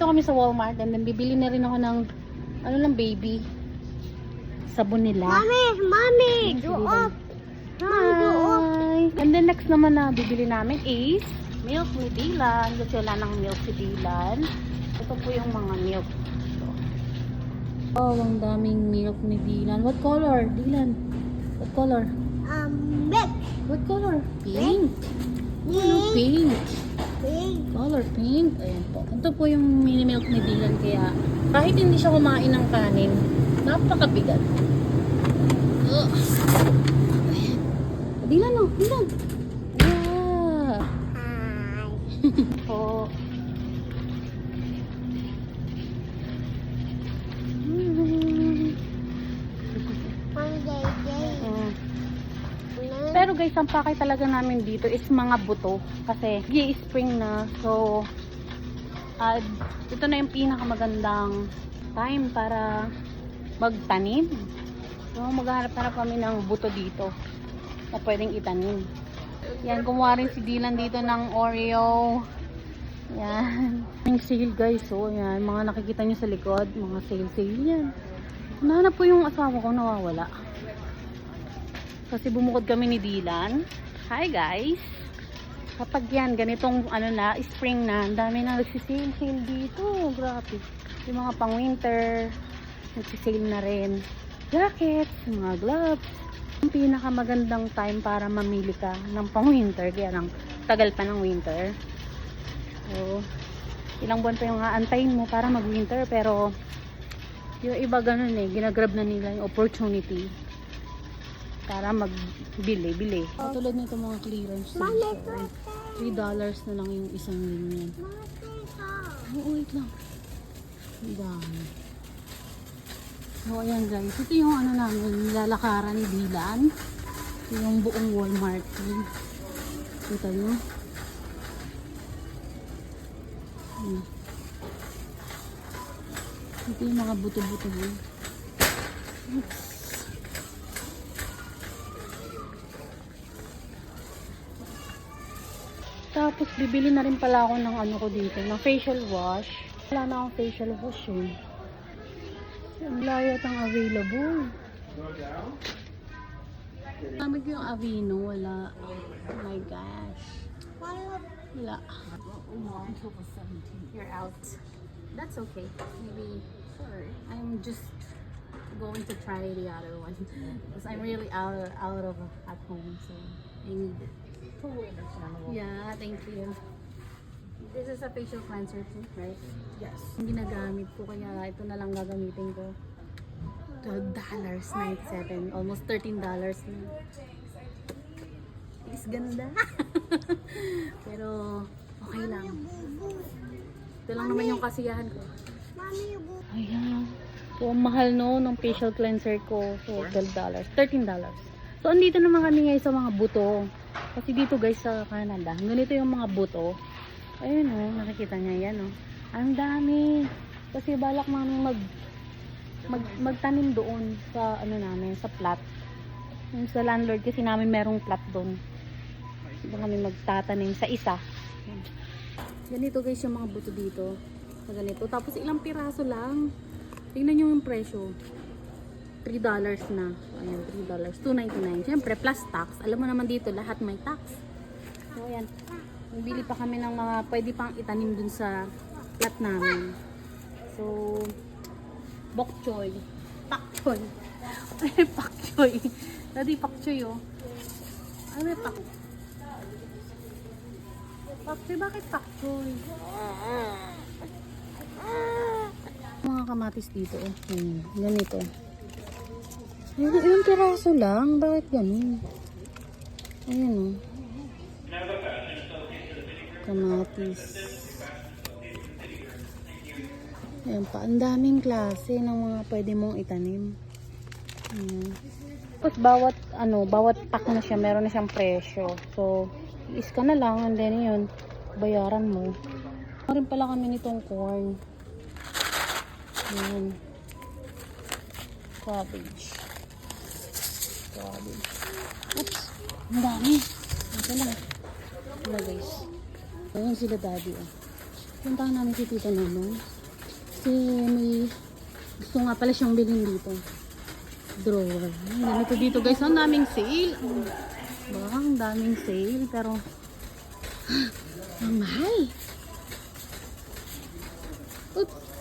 Nandito kami sa Walmart and then bibili na rin ako ng ano lang baby. Sabon nila. Mommy, mommy, do up. Hi! And then next naman na bibili namin is milk ni Dylan. Kasi wala ng milk si Dylan. Ito po yung mga milk. Oh, ang daming milk ni Dylan. What color? Dylan? What color? Um, milk. What color? Pink. Ano, Pink. Pink. Color pink. Ayan po. Ito po yung mini milk ni Dylan. Kaya kahit hindi siya kumain ng kanin, napakabigat. Ugh. Ayan. Dylan oh, Dylan. Pero guys, ang pakay talaga namin dito is mga buto. Kasi spring na. So, ah, ito na yung pinakamagandang time para magtanim. So, maghanap-hanap kami ng buto dito na pwedeng itanim. Yan, kumuha rin si Dylan dito ng Oreo. Yan. Yung sale guys, so yan. Mga nakikita nyo sa likod, mga sale-sale yan. Nahanap po yung asawa ko, nawawala. Kasi bumukod kami ni Dylan. Hi guys! Kapag yan, ganitong ano na, spring na, ang dami na nagsisale-sale dito. Grabe. Yung mga pang winter, nagsisale na rin. Jackets, mga gloves. Ang pinakamagandang time para mamili ka ng pang winter, kaya lang tagal pa ng winter. So, ilang buwan pa yung aantayin mo para mag winter, pero yung iba ganun eh, ginagrab na nila yung opportunity para magbili, bili. Katulad nito mga clearance sale. Mommy, So, ito. $3 dollars na lang yung isang ganyan. Oo, wait lang. Ang dami. So, ayan guys. Ito yung ano namin, nilalakaran ni Dylan. Ito yung buong Walmart. Kita nyo? Ayan. Ito yung mga buto-buto mo. Oops. Tapos, bibili na rin pala ako ng ano ko dito, ng facial wash. Wala na akong facial wash yun. Ang layat ang available. Gamit yung Avino, wala. Oh my gosh. Wala. Until the 17th. You're out. That's okay. Maybe, sure. I'm just going to try the other one. Because I'm really out, out of at home, so I need it. Yeah, thank you. This is a facial cleanser too, right? Yes. Yung ginagamit ko, kaya ito na lang gagamitin ko. $12.97. Almost $13 na. Is ganda. Pero, okay lang. Ito lang naman yung kasiyahan ko. Ayan. So, mahal no, ng facial cleanser ko. So, $12. $13. So, andito naman kami ngayon sa mga buto. Kasi dito guys sa Canada, ganito yung mga buto. Ayun oh, nakikita niya yan oh. Ang dami. Kasi balak namin mag, mag magtanim doon sa ano namin, sa plot. Yung sa landlord kasi namin merong plot doon. Doon kami magtatanim sa isa. Ganito guys yung mga buto dito. Ganito. Tapos ilang piraso lang. Tingnan nyo yung presyo. $3 na. Ayan, $3. $2.99. Siyempre, plus tax. Alam mo naman dito, lahat may tax. So, ayan. Bili pa kami ng mga pwede pang itanim dun sa plot namin. So, bok choy. Pak choy. Ay, pak choy. Daddy, pak choy, oh. Ay, may pak. Pak choy, bakit pak choy? Mga kamatis dito, oh. Ayan, ganito. Ayan, ilang piraso lang. Bakit ganun? Ayan, oh. Kamatis. Ayan pa. Ang daming klase ng mga pwede mong itanim. Ayan. Tapos bawat, ano, bawat pack na siya, meron na siyang presyo. So, is ka na lang and then yun, bayaran mo. Meron pala kami nitong corn. Ayan. Cabbage. Cabbage. Oops! Ang dami. Ito lang. Ito guys. Ayan sila daddy. Oh. Puntahan namin si Tita Nono. Kasi may gusto nga pala siyang bilhin dito. Drawer. Ay, ganito dito guys. Ang daming sale. Ba, ang daming sale. Pero, ang mahal. Oops.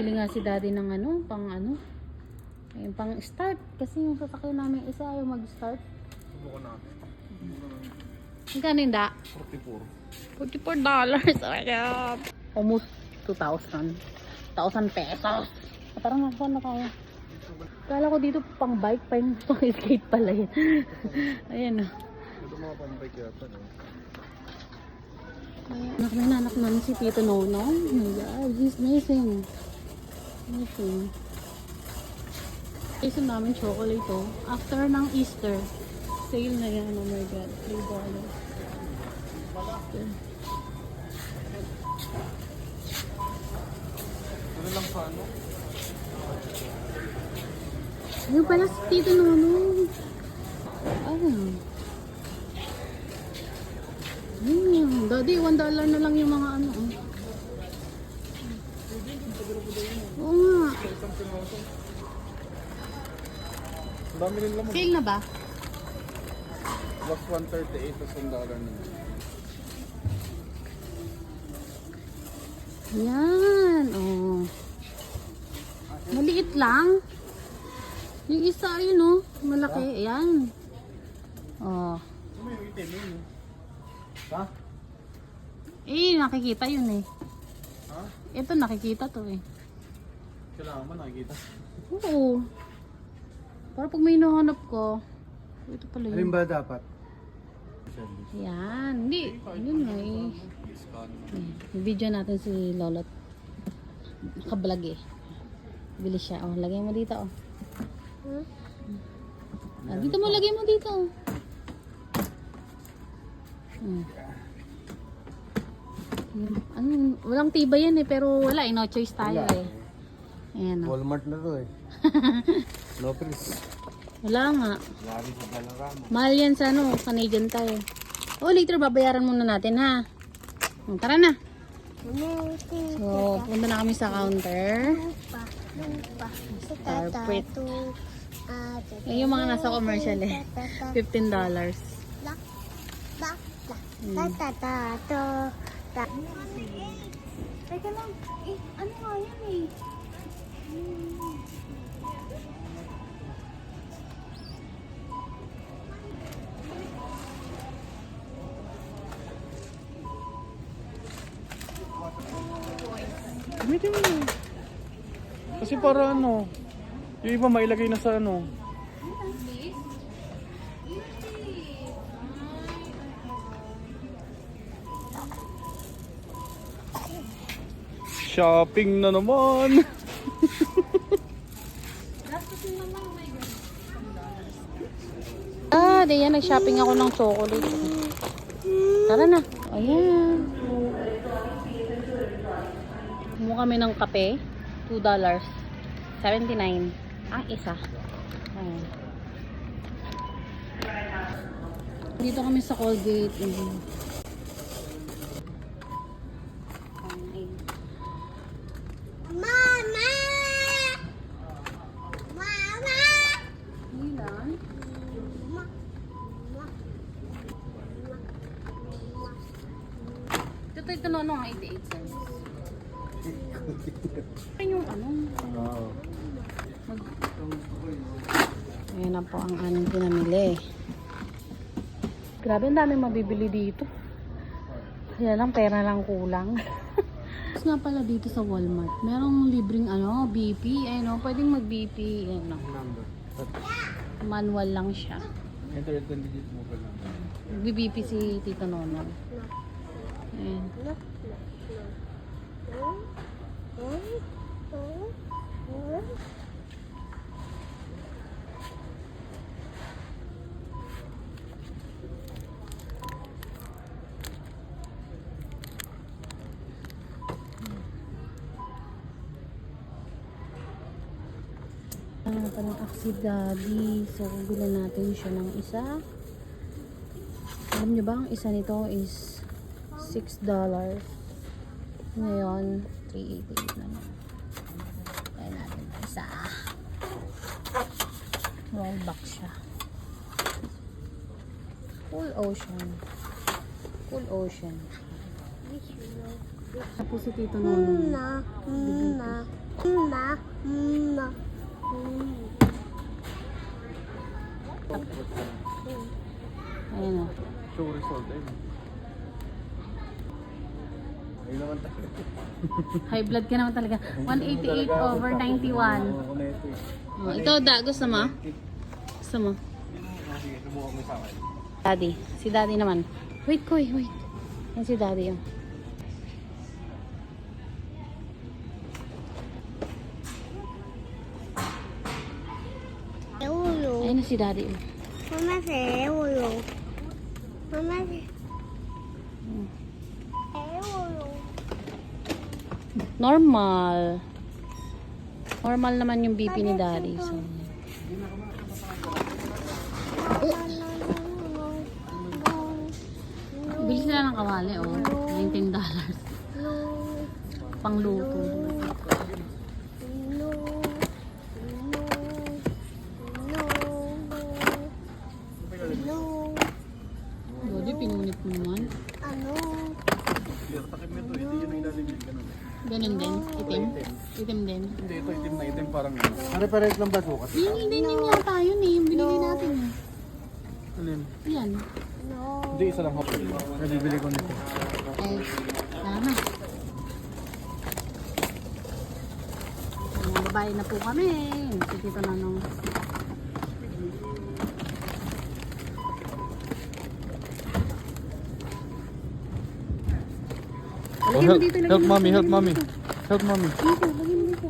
Bibili nga si daddy ng ano, pang ano. Ayun, pang start. Kasi yung sasakyan namin isa ayaw mag-start. Subukan natin. Magkano yung da? 44. $44 dollars. Oh my God. Almost 2,000. 1,000 pesos. Ah, Parang nasa na tayo. Kala ko dito pang bike, pang, pang skate pala yun. Ayan o. Ito mga pambike yata. No? Anak na anak namin si Tito Nono. Oh my God, he's amazing. Amazing. Isa namin chocolate to. After ng Easter, sale na yan. Oh my God, $3 dollars. After. Ano lang sa ano? Ayun pala si Tito Nono. Ano? Ayun. Daddy, one dollar na lang yung mga ano. oh. Oo nga. Isang pinoso. Ang dami rin laman. Sale na ba? Plus 138 tapos 1 dollar na. Yan. Oh. Maliit lang. Yung isa ayun oh. Malaki. Ayan. Oh. Ano yung itim yun? Ha? Eh, nakikita yun eh. Ha? Ito nakikita to eh. Kailangan mo nakikita. Oo. Para pag may nahanap ko, ito pala yun. ba dapat? Yan. Hindi. Yun nga eh. Video natin si Lolot. Nakablog eh. Bilis siya. Oh, lagay mo dito oh. Hmm? Ah, dito mo lagay mo dito. oh. Hmm. Hmm, Ano, walang tibay yan eh, pero wala eh, no choice tayo Wala. eh. Ayan oh. Walmart na to eh. no pris. Wala nga. Lari sa Balarama. Mahal yan sa ano, Canadian tayo. Oh, later babayaran muna natin ha. Hmm, Tara na. So, punta na kami sa counter. Carpet. Ah, Yan yung mga nasa commercial eh. $15. Lak. Lak. Lak. Hmm. Teka lang. Eh, ano nga yan eh? Gamitin mo. Kasi para ano, yung iba mailagay na sa ano. Shopping na naman. Di yan. Nag-shopping ako ng chocolate. Tara na. Ayan. Kumuha kami ng kape. $2. 79. Ang isa. Ayan. Dito kami sa Colgate. Ayan. Mama! Mama! Ilan? Ma. Ito, ito, no, no, 88 cents. Ano yung ano? Oo. Mag... Ayan na po ang aming pinamili. Grabe, ang dami mabibili dito. Kaya lang, pera lang kulang. Tapos nga pala dito sa Walmart, merong libreng ano, BP. Ayun o, pwedeng mag-BP. Ayun o. Manual lang siya. Enter the digit mobile number. Nag-BP si Tito Nono. Ayan. Ano pa ng Axie Daddy. So, bilan natin siya ng isa. Alam nyo ba, ang isa nito is $6. Ngayon, 388 na lang. Kaya natin isa. Roll back siya. Cool ocean. Cool ocean. Tapos si Tito Nono. Na, na, na, na. Ayan o. Show result eh. Ayun naman tayo. High blood ka naman talaga. 188 over 91. Ako na ito eh. Oh, ikaw, da, gusto mo? Gusto mo? Sige, subukan mo sa akin. Daddy. Si daddy naman. Wait, Koy, wait. Yan si daddy, oh. Na si daddy. Mama euro. Mama euro. Normal. Normal naman yung BP ni daddy. So, bili sila ng kawali, oh. $19. Pangluto. Daddy, pinunit mo naman. Ano? Clear takip nito, hindi yun ang ilalagay. Ganun. Din. Itim. Itim din. Hindi, ito itim na itim parang yun. Pare-pares lang ba sukat? Binili din din yata yun eh. Yung binili natin eh. Alin? Yan. No. Hindi, isa lang hapon. Nabibili ko nito. Eh, sana. Ayan, babae na po kami. Si Tito Nanong. Lagyan mo dito, lagyan Oh, help mo mommy, dito, help lagyan mo mommy. dito. Help mommy. Dito, lagyan mo dito.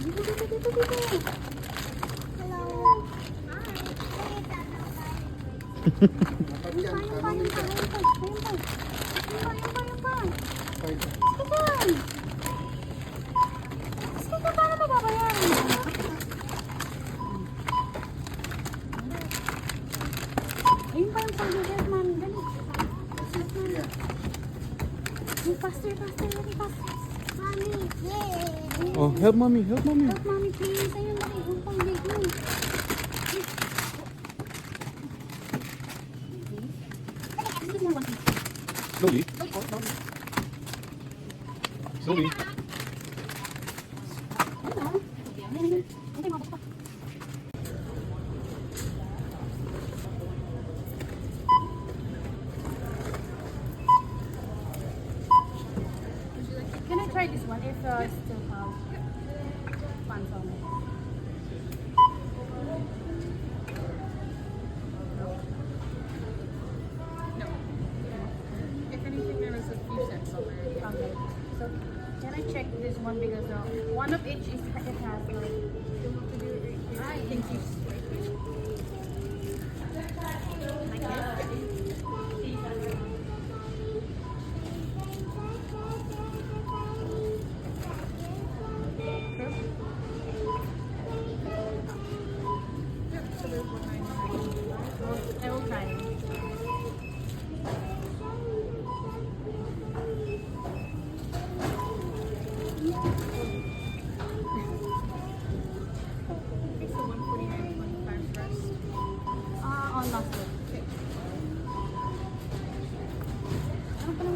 Dito, dito, dito, dito. Hello. Ayun pa, ayun pa, ayun pa, ayun pa, ayun pa. Ayun pa, ayun pa, ayun pa, ayun pa. Sige. Sige, paano mababayaran? Ayun pa yung pag-get, mami. Dali. Yes, mami. Yung faster, faster, dali, faster. Mommy, yeah. Oh, help mommy, help mommy. Help, mami, please. Ayun, dali. Yung pang-get mo. Slowly. Slowly. Can try this one if uh, I still have funds on it?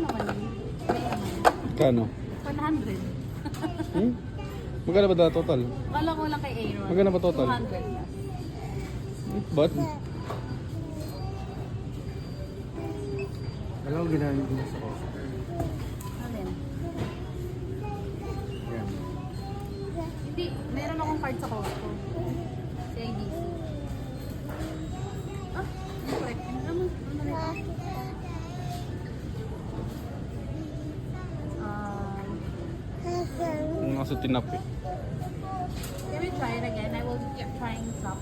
Naman yun? Kano? 100. Hmm? Magkano ba da total? Kala ko lang kay Aaron. Magkano ba total? 200. Ba't? Alam ko ginamit mo sa ko. Alin? Yan. Hindi, meron akong card sa Costco. Can we try it again? I will keep trying stop.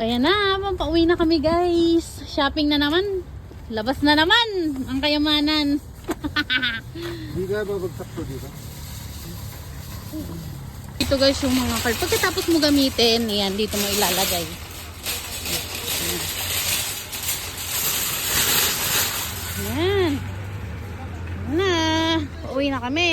Ayan na, pauwi na kami guys. Shopping na naman. Labas na naman ang kayamanan. Hindi ka babagsak to dito. Ito guys yung mga card. Pagkatapos mo gamitin, yan, dito mo ilalagay. Yan. Na, pauwi na kami.